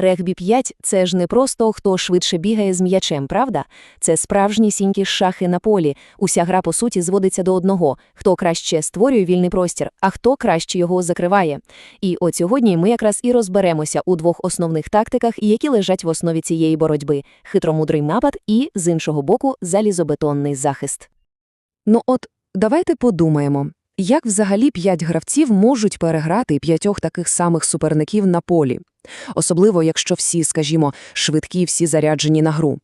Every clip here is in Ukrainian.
Регбі 5 – це ж не просто хто швидше бігає з м'ячем, правда? Це справжні сінькі шахи на полі. Уся гра, по суті, зводиться до одного – хто краще створює вільний простір, а хто краще його закриває. І от сьогодні ми якраз і розберемося у двох основних тактиках, які лежать в основі цієї боротьби – хитромудрий напад і, з іншого боку, залізобетонний захист. Ну от, давайте подумаємо, як взагалі п'ять гравців можуть переграти п'ятьох таких самих суперників на полі? Особливо, якщо всі, скажімо, швидкі, всі заряджені на гру.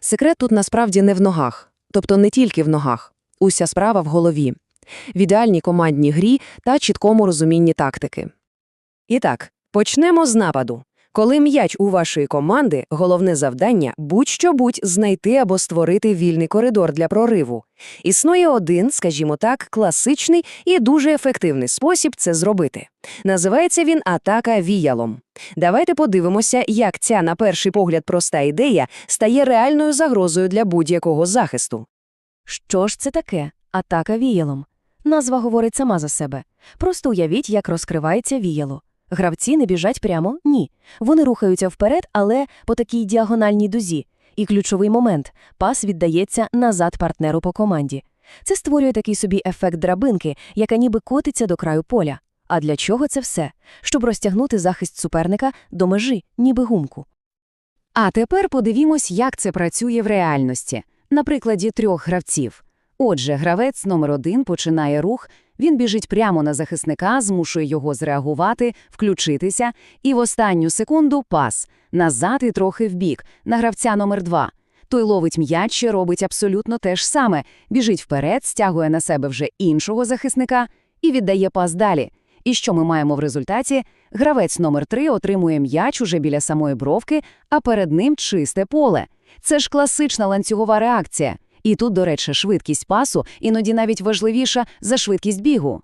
Секрет тут насправді не в ногах, тобто не тільки в ногах. Уся справа в голові. В ідеальній командній грі та чіткому розумінні тактики. І так, почнемо з нападу. Коли м'яч у вашої команди, головне завдання – будь-що будь знайти або створити вільний коридор для прориву. Існує один, скажімо так, класичний і дуже ефективний спосіб це зробити. Називається він атака віялом. Давайте подивимося, як ця, на перший погляд, проста ідея стає реальною загрозою для будь-якого захисту. Що ж це таке? Атака віялом. Назва говорить сама за себе. Просто уявіть, як розкривається віяло. Гравці не біжать прямо? Ні. Вони рухаються вперед, але по такій діагональній дузі. І ключовий момент – пас віддається назад партнеру по команді. Це створює такий собі ефект драбинки, яка ніби котиться до краю поля. А для чого це все? Щоб розтягнути захист суперника до межі, ніби гумку. А тепер подивімось, як це працює в реальності. На прикладі трьох гравців. Отже, гравець номер один починає рух, він біжить прямо на захисника, змушує його зреагувати, включитися, і в останню секунду пас назад і трохи вбік, на гравця номер два. Той ловить м'яч і робить абсолютно те ж саме, біжить вперед, стягує на себе вже іншого захисника і віддає пас далі. І що ми маємо в результаті? Гравець номер 3 отримує м'яч уже біля самої бровки, а перед ним чисте поле. Це ж класична ланцюгова реакція. І тут, до речі, швидкість пасу іноді навіть важливіша за швидкість бігу.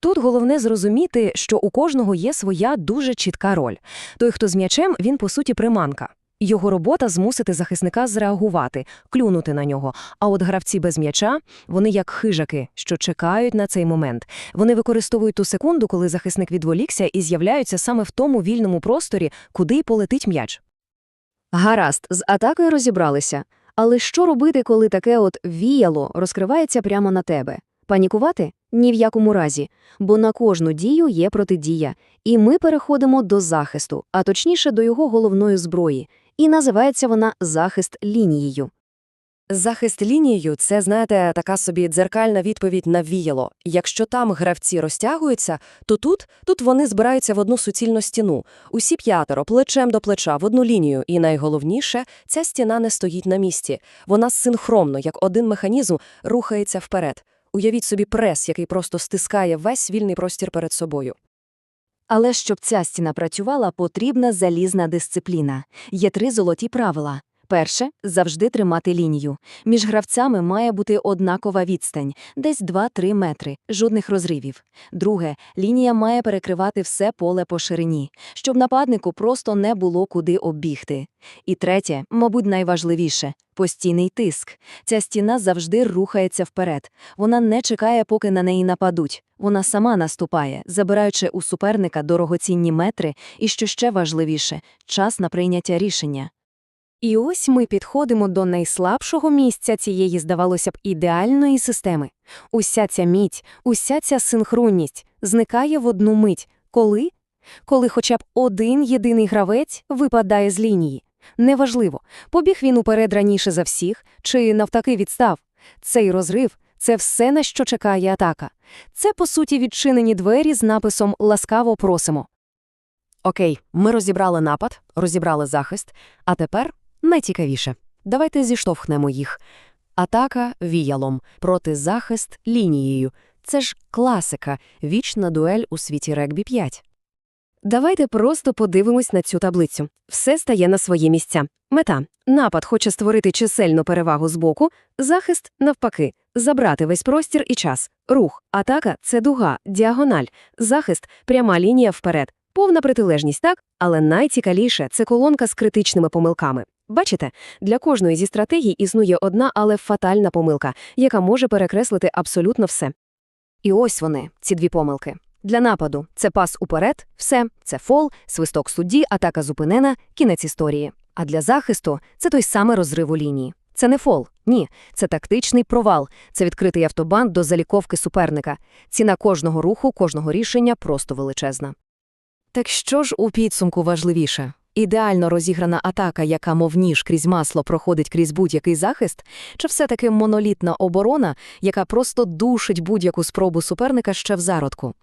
Тут головне зрозуміти, що у кожного є своя дуже чітка роль. Той, хто з м'ячем, він, по суті, приманка. Його робота змусити захисника зреагувати, клюнути на нього. А от гравці без м'яча, вони як хижаки, що чекають на цей момент. Вони використовують ту секунду, коли захисник відволікся, і з'являються саме в тому вільному просторі, куди й полетить м'яч. Гаразд, з атакою розібралися. Але що робити, коли таке от віяло розкривається прямо на тебе? Панікувати? Ні в якому разі, бо на кожну дію є протидія, і ми переходимо до захисту, а точніше до його головної зброї, і називається вона захист лінією. Захист лінією це, знаєте, така собі дзеркальна відповідь на віяло. Якщо там гравці розтягуються, то тут, тут вони збираються в одну суцільну стіну. Усі п'ятеро, плечем до плеча, в одну лінію. І найголовніше, ця стіна не стоїть на місці. Вона синхронно, як один механізм, рухається вперед. Уявіть собі прес, який просто стискає весь вільний простір перед собою. Але щоб ця стіна працювала, потрібна залізна дисципліна. Є три золоті правила. Перше завжди тримати лінію. Між гравцями має бути однакова відстань, десь 2-3 метри, жодних розривів. Друге, лінія має перекривати все поле по ширині, щоб нападнику просто не було куди оббігти. І третє, мабуть, найважливіше постійний тиск. Ця стіна завжди рухається вперед. Вона не чекає, поки на неї нападуть. Вона сама наступає, забираючи у суперника дорогоцінні метри і, що ще важливіше, час на прийняття рішення. І ось ми підходимо до найслабшого місця цієї, здавалося б, ідеальної системи. Уся ця мідь, уся ця синхронність зникає в одну мить. Коли? Коли хоча б один єдиний гравець випадає з лінії. Неважливо, побіг він уперед раніше за всіх, чи навтаки відстав. Цей розрив це все, на що чекає атака. Це, по суті, відчинені двері з написом Ласкаво просимо. Окей, ми розібрали напад, розібрали захист, а тепер найцікавіше. Давайте зіштовхнемо їх. Атака віялом, протизахист лінією. Це ж класика, вічна дуель у світі регбі 5. Давайте просто подивимось на цю таблицю. Все стає на свої місця. Мета – напад хоче створити чисельну перевагу з боку, захист – навпаки, забрати весь простір і час. Рух, атака – це дуга, діагональ, захист – пряма лінія вперед. Повна протилежність, так? Але найцікавіше – це колонка з критичними помилками. Бачите, для кожної зі стратегій існує одна, але фатальна помилка, яка може перекреслити абсолютно все. І ось вони, ці дві помилки. Для нападу це пас уперед, все, це фол, свисток судді, атака зупинена, кінець історії. А для захисту це той самий розрив у лінії. Це не фол, ні, це тактичний провал, це відкритий автобан до заліковки суперника. Ціна кожного руху, кожного рішення просто величезна. Так що ж у підсумку важливіше? Ідеально розіграна атака, яка мов ніж крізь масло проходить крізь будь-який захист, чи все-таки монолітна оборона, яка просто душить будь-яку спробу суперника ще в зародку?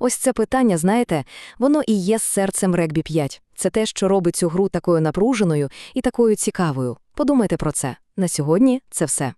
Ось це питання, знаєте, воно і є серцем регбі 5. Це те, що робить цю гру такою напруженою і такою цікавою. Подумайте про це. На сьогодні це все.